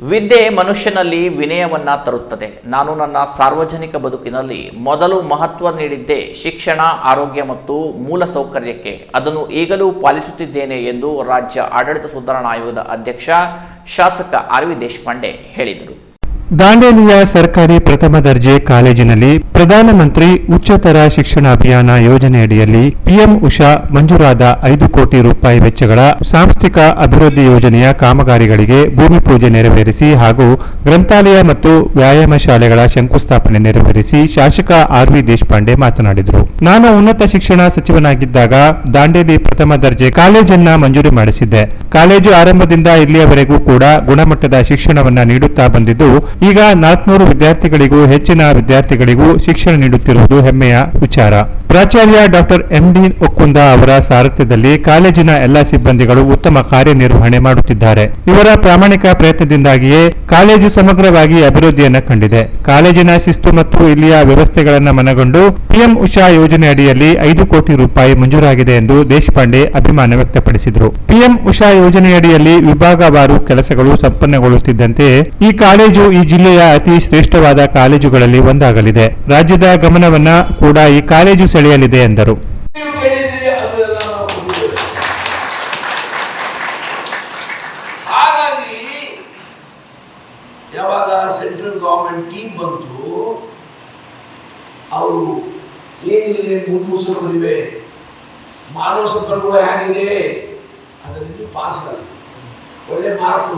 ವಿದ್ಯೆ ಮನುಷ್ಯನಲ್ಲಿ ವಿನಯವನ್ನು ತರುತ್ತದೆ. ನಾನು ನನ್ನ ಸಾರ್ವಜನಿಕ ಬದುಕಿನಲ್ಲಿ ಮೊದಲು ಮಹತ್ವ ನೀಡಿದ್ದೆ ಶಿಕ್ಷಣ, ಆರೋಗ್ಯ ಮತ್ತು ಮೂಲ ಸೌಕರ್ಯಕ್ಕೆ. ಅದನ್ನು ಈಗಲೂ ಪಾಲಿಸುತ್ತಿದ್ದೇನೆ ಎಂದು ರಾಜ್ಯ ಆಡಳಿತ ಸುಧಾರಣಾ ಆಯೋಗದ ಅಧ್ಯಕ್ಷ ಶಾಸಕ ಆರ್ ವಿ ದೇಶಪಾಂಡೆ ಹೇಳಿದರು. ದಾಂಡೇಲಿಯ ಸರ್ಕಾರಿ ಪ್ರಥಮ ದರ್ಜೆ ಕಾಲೇಜಿನಲ್ಲಿ ಪ್ರಧಾನಮಂತ್ರಿ ಉಚ್ಚತರ ಶಿಕ್ಷಣ ಅಭಿಯಾನ ಯೋಜನೆಯಡಿಯಲ್ಲಿ ಪಿಎಂ ಉಷಾ ಮಂಜೂರಾದ ಐದು ಕೋಟಿ ರೂಪಾಯಿ ವೆಚ್ಚಗಳ ಸಾಂಸ್ಥಿಕ ಅಭಿವೃದ್ಧಿ ಯೋಜನೆಯ ಕಾಮಗಾರಿಗಳಿಗೆ ಭೂಮಿ ಪೂಜೆ ನೆರವೇರಿಸಿ ಹಾಗೂ ಗ್ರಂಥಾಲಯ ಮತ್ತು ವ್ಯಾಯಾಮ ಶಾಲೆಗಳ ಶಂಕುಸ್ಥಾಪನೆ ನೆರವೇರಿಸಿ ಶಾಸಕ ಆರ್ ವಿ ದೇಶಪಾಂಡೆ ಮಾತನಾಡಿದರು. ನಾನು ಉನ್ನತ ಶಿಕ್ಷಣ ಸಚಿವನಾಗಿದ್ದಾಗ ದಾಂಡೇಲಿ ಪ್ರಥಮ ದರ್ಜೆ ಕಾಲೇಜನ್ನ ಮಂಜೂರು ಮಾಡಿಸಿದ್ದೆ. ಕಾಲೇಜು ಆರಂಭದಿಂದ ಇಲ್ಲಿಯವರೆಗೂ ಕೂಡ ಗುಣಮಟ್ಟದ ಶಿಕ್ಷಣವನ್ನ ನೀಡುತ್ತಾ ಬಂದಿದ್ದು ಈಗ ನಾಲ್ಕುನೂರು ವಿದ್ಯಾರ್ಥಿಗಳಿಗೂ ಹೆಚ್ಚಿನ ವಿದ್ಯಾರ್ಥಿಗಳಿಗೂ ಶಿಕ್ಷಣ ನೀಡುತ್ತಿರುವುದು ಹೆಮ್ಮೆಯ ವಿಚಾರ. ಪ್ರಾಚಾರ್ಯ ಡಾಕ್ಟರ್ ಎಂಡಿ ಒಕ್ಕುಂದ ಅವರ ಸಾರಥ್ಯದಲ್ಲಿ ಕಾಲೇಜಿನ ಎಲ್ಲಾ ಸಿಬ್ಬಂದಿಗಳು ಉತ್ತಮ ಕಾರ್ಯನಿರ್ವಹಣೆ ಮಾಡುತ್ತಿದ್ದಾರೆ. ಇವರ ಪ್ರಾಮಾಣಿಕ ಪ್ರಯತ್ನದಿಂದಾಗಿಯೇ ಕಾಲೇಜು ಸಮಗ್ರವಾಗಿ ಅಭಿವೃದ್ಧಿಯನ್ನ ಕಂಡಿದೆ. ಕಾಲೇಜಿನ ಶಿಸ್ತು ಮತ್ತು ಇಲ್ಲಿಯ ವ್ಯವಸ್ಥೆಗಳನ್ನು ಮನಗೊಂಡು ಪಿಎಂ ಉಷಾ ಯೋಜನೆ ಅಡಿಯಲ್ಲಿ ಐದು ಕೋಟಿ ರೂಪಾಯಿ ಮಂಜೂರಾಗಿದೆ ಎಂದು ದೇಶಪಾಂಡೆ ಅಭಿಮಾನ ವ್ಯಕ್ತಪಡಿಸಿದರು. ಪಿಎಂ ಉಷಾ ಯೋಜನೆಯಡಿಯಲ್ಲಿ ವಿಭಾಗವಾರು ಕೆಲಸಗಳು ಸಂಪನ್ನಗೊಳ್ಳುತ್ತಿದ್ದಂತೆ ಈ ಕಾಲೇಜು ಈ ಜಿಲ್ಲೆಯ ಅತಿ ಶ್ರೇಷ್ಠವಾದ ಕಾಲೇಜುಗಳಲ್ಲಿ ಒಂದಾಗಲಿದೆ. ರಾಜ್ಯದ ಗಮನವನ್ನ ಕೂಡ ಈ ಕಾಲೇಜು ಸೆಳೆಯಲಿದೆ ಎಂದರು. ಹಾಗಾಗಿ ಯಾವಾಗ ಸೆಂಟ್ರಲ್ ಗವರ್ನಮೆಂಟ್ ಟೀಮ್ ಬಂತು, ಅವರು ಏನಿದೆ ಮುನ್ಸೂಚನೆಗಳಿವೆ ಮಾನವ ಸಂಪನ್ಮೂಲ ಹೇಗಿದೆ? ಅದರಲ್ಲಿ ಪಾಸ್ ಆಗಿ. ಒಳ್ಳೆ ಮಾರ್ಕ್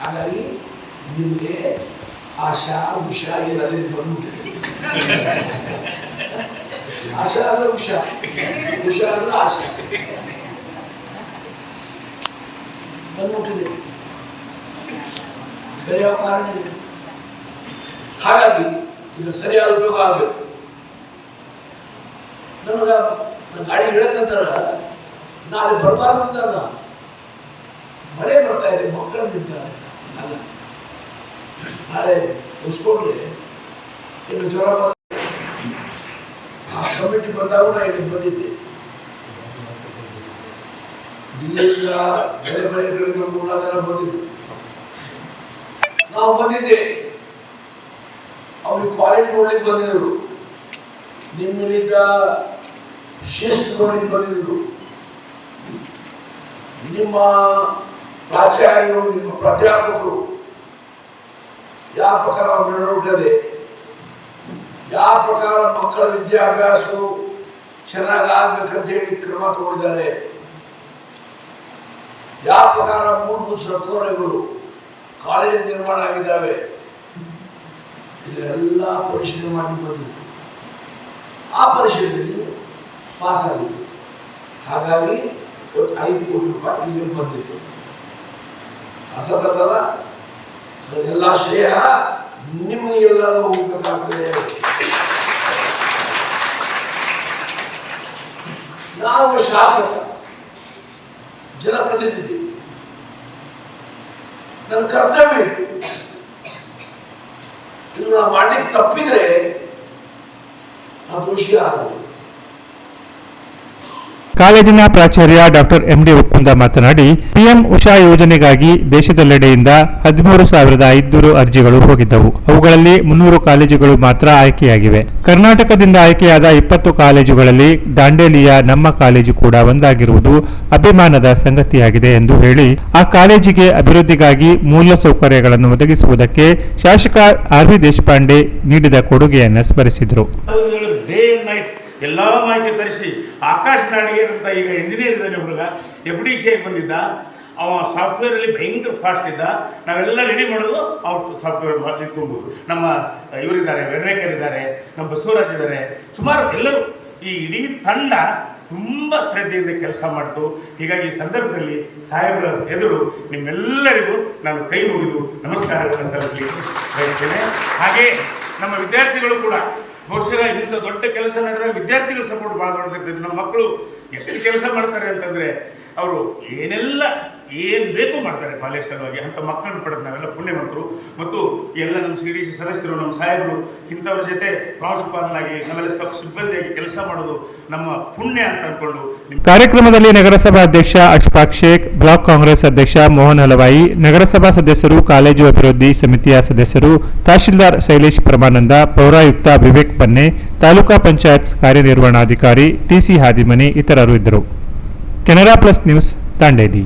ಹಾಗಾಗಿ ನಿಮಗೆ ಆಶಾ, ಉಷಾ ಏನಾದ್ರೆ ಬಂದ್ಬಿಟ್ಟಿದೆ. ಅಂದ್ರೆ وشاء ಅಂದ್ರೆ ಆಶಾ ಬಂದ್ಬಿಟ್ಟಿದೆ ಬೇರೆ ಯಾವ ಕಾರಣ ಇಲ್ಲ ಸರಿಯಾದ ಉಪಯೋಗ ಆಗಬೇಕು ನನಗ ನನ್ನ ಗಾಡಿ ಹೇಳಿದ ನಂತರ ನಾಳೆ ಬರಬಾರ್ದು ಅಂತಲ್ಲ ಮಳೆ ಬರ್ತಾ ಇದೆ ಮಕ್ಕಳು ನಿಂತಾರೆ ಅಲ್ಲ ನಾಳೆ ಉಳಿಸ್ಕೊಂಡ್ರೆ ಇನ್ನು ಜ್ವರ ಕಮಿಟಿ ಬಂದಾಗ ನಾ ಇಲ್ಲಿಗೆ ಬಂದಿದ್ದೆ. ದಿಲ್ಲಿಯಿಂದ ಬೇರೆ ಬೇರೆ ಮೂರ್ನಾಲ್ಕು ಜನ ನಾವು ಬಂದಿದ್ದೆ. ಅವ್ರಿಗೆ ಕಾಲೇಜ್ ನೋಡ್ಲಿಕ್ಕೆ ನಿಮ್ಮಿಂದ ಶಿಸ್ತು ನೋಡ್ಲಿಕ್ಕೆ ನಿಮ್ಮ ಪ್ರಾಚಾರ್ಯರು, ನಿಮ್ಮ ಪ್ರಾಧ್ಯಾಪಕರು, ಯಾವ ಪ್ರಕಾರ ನಡವಳಿಕೆ ಯಾವ ಪ್ರಕಾರ ಮಕ್ಕಳ ವಿದ್ಯಾಭ್ಯಾಸವು ಚೆನ್ನಾಗಾಗಬೇಕಂತ ಹೇಳಿ ಕ್ರಮ ತಗೊಂಡಿದ್ದಾರೆ. ಯಾವ ಪ್ರಕಾರ ಮೂರು ಸೌಕರ್ಯಗಳು ಕಾಲೇಜ್ ನಿರ್ಮಾಣ ಆಗಿದ್ದಾವೆ, ಇದೆಲ್ಲ ಪರಿಶೀಲನೆ ಮಾಡಿ ಬಂದಿತ್ತು ಆ ಪರಿಶೀಲನೆಯಲ್ಲಿ ಪಾಸ್ ಆಗಿತ್ತು ಹಾಗಾಗಿ ಐದು ಕೋಟಿ ರೂಪಾಯಿ ಇಲ್ಲಿ ಬಂದಿತ್ತು ಎಲ್ಲ ಅದೆಲ್ಲ ಶ್ರೇಯ ನಿಮಗೆಲ್ಲರೂ ಹೋಗ್ಬೇಕಾಗ್ತದೆ. ನಾವು ಶಾಸಕ ಜನಪ್ರತಿನಿಧಿ ನನ್ನ ಕರ್ತವ್ಯ ಇದು. ನಾವು ಮಾಡ್ಲಿಕ್ಕೆ ತಪ್ಪಿದ್ರೆ ನಾವು ದೋಷಿ ಆಗ್ಬೋದು ಕಾಲೇಜಿನ ಪ್ರಾಚಾರ್ಯ ಡಾಕ್ಟರ್ ಎಂಡಿ ಒಕ್ಕುಂದ ಮಾತನಾಡಿ, ಪಿಎಂ ಉಷಾ ಯೋಜನೆಗಾಗಿ ದೇಶದೆಲ್ಲೆಡೆಯಿಂದ ಹದಿಮೂರು ಸಾವಿರದ ಐದುನೂರು ಅರ್ಜಿಗಳು ಹೋಗಿದ್ದವು. ಅವುಗಳಲ್ಲಿ ಮುನ್ನೂರು ಕಾಲೇಜುಗಳು ಮಾತ್ರ ಆಯ್ಕೆಯಾಗಿವೆ. ಕರ್ನಾಟಕದಿಂದ ಆಯ್ಕೆಯಾದ ಇಪ್ಪತ್ತು ಕಾಲೇಜುಗಳಲ್ಲಿ ದಾಂಡೇಲಿಯ ನಮ್ಮ ಕಾಲೇಜು ಕೂಡ ಒಂದಾಗಿರುವುದು ಅಭಿಮಾನದ ಸಂಗತಿಯಾಗಿದೆ ಎಂದು ಹೇಳಿ, ಆ ಕಾಲೇಜಿಗೆ ಅಭಿವೃದ್ಧಿಗಾಗಿ ಮೂಲ ಸೌಕರ್ಯಗಳನ್ನು ಒದಗಿಸುವುದಕ್ಕೆ ಶಾಸಕ ಆರ್ ವಿ ದೇಶಪಾಂಡೆ ನೀಡಿದ ಕೊಡುಗೆಯನ್ನು ಸ್ಮರಿಸಿದರು. ಎಲ್ಲ ಮಾಹಿತಿ ತರಿಸಿ. ಆಕಾಶ ನಾಡಿಗೇರ್ ಅಂತ ಈಗ ಇಂಜಿನಿಯರ್ ಇದ್ದಾನೆ ಹುಡುಗ. ಎಫ್ ಡಿ ಸಿ ಬಂದಿದ್ದ. ಅವ ಸಾಫ್ಟ್ವೇರಲ್ಲಿ ಭಯಂಕರ ಫಾಸ್ಟ್ ಇದ್ದ. ನಾವೆಲ್ಲ ರೆಡಿ ಮಾಡೋದು ಅವ್ರು ಸಾಫ್ಟ್ವೇರ್ ಮಾಡಿ ತುಂಬು ನಮ್ಮ ಇವರಿದ್ದಾರೆ ವೆಡ್ರೇಕರ್ ಇದ್ದಾರೆ, ನಮ್ಮ ಬಸವರಾಜ್ ಇದ್ದಾರೆ. ಸುಮಾರು ಎಲ್ಲರೂ ಈ ಇಡೀ ತಂಡ ತುಂಬ ಶ್ರದ್ಧೆಯಿಂದ ಕೆಲಸ ಮಾಡ್ತು. ಹೀಗಾಗಿ ಈ ಸಂದರ್ಭದಲ್ಲಿ ಸಾಹೇಬರ ಎದುರು ನಿಮ್ಮೆಲ್ಲರಿಗೂ ನಾನು ಕೈ ಮುಗಿದು ನಮಸ್ಕಾರ ಸಲ್ಲಿಸಲಿಕ್ಕೆ ಬಯಸ್ತೇನೆ. ಹಾಗೆ ನಮ್ಮ ವಿದ್ಯಾರ್ಥಿಗಳು ಕೂಡ ಬಹುಶಃ ಇಂಥ ದೊಡ್ಡ ಕೆಲಸ ನಡೆದ್ರೆ ವಿದ್ಯಾರ್ಥಿಗಳು ಸಪೋರ್ಟ್ ಭಾಳ ದೊಡ್ಡದಿರ್ತದೆ ನಮ್ಮ ಮಕ್ಕಳು ಎಷ್ಟು ಕೆಲಸ ಮಾಡ್ತಾರೆ ಅಂತಂದರೆ, ಅವರು ಏನೆಲ್ಲ ಏನು ಬೇಕು ಮಾಡ್ತಾರೆ ಕಾಲೇಜ್ ಸಲುವಾಗಿ ಅಂತ ಮಕ್ಕಳನ್ನು ಪಡೆದು ನಾವೆಲ್ಲ ಪುಣ್ಯವಂತರು. ಮತ್ತು ಎಲ್ಲ ನಮ್ಮ ಸಿ ಡಿ ಸಿ ಸದಸ್ಯರು, ನಮ್ಮ ಸಾಹೇಬರು, ಇಂಥವ್ರ ಜೊತೆ ಪ್ರಾಂಶುಪಾಲನಾಗಿ ನಮ್ಮೆಲ್ಲ ಸಿಬ್ಬಂದಿಯಾಗಿ ಕೆಲಸ ಮಾಡೋದು ನಮ್ಮ ಪುಣ್ಯ ಅಂತ ಅಂದ್ಕೊಂಡು ಕಾರ್ಯಕ್ರಮದಲ್ಲಿ ನಗರಸಭಾ ಅಧ್ಯಕ್ಷ ಅಶ್ಫಾಕ್ ಶೇಖ್, ಬ್ಲಾಕ್ ಕಾಂಗ್ರೆಸ್ ಅಧ್ಯಕ್ಷ ಮೋಹನ್ ಹಲವಾಯಿ, ನಗರಸಭಾ ಸದಸ್ಯರು, ಕಾಲೇಜು ಅಭಿವೃದ್ಧಿ ಸಮಿತಿಯ ಸದಸ್ಯರು, ತಹಶೀಲ್ದಾರ್ ಶೈಲೇಶ್ ಪರಮಾನಂದ, ಪೌರಾಯುಕ್ತ ವಿವೇಕ್ ಪನ್ನೆ, ತಾಲೂಕಾ ಪಂಚಾಯತ್ ಕಾರ್ಯನಿರ್ವಹಣಾಧಿಕಾರಿ ಟಿಸಿ ಹಾದಿಮನಿ ಇತರರು ಇದ್ದರು. Canara plus news Dandeli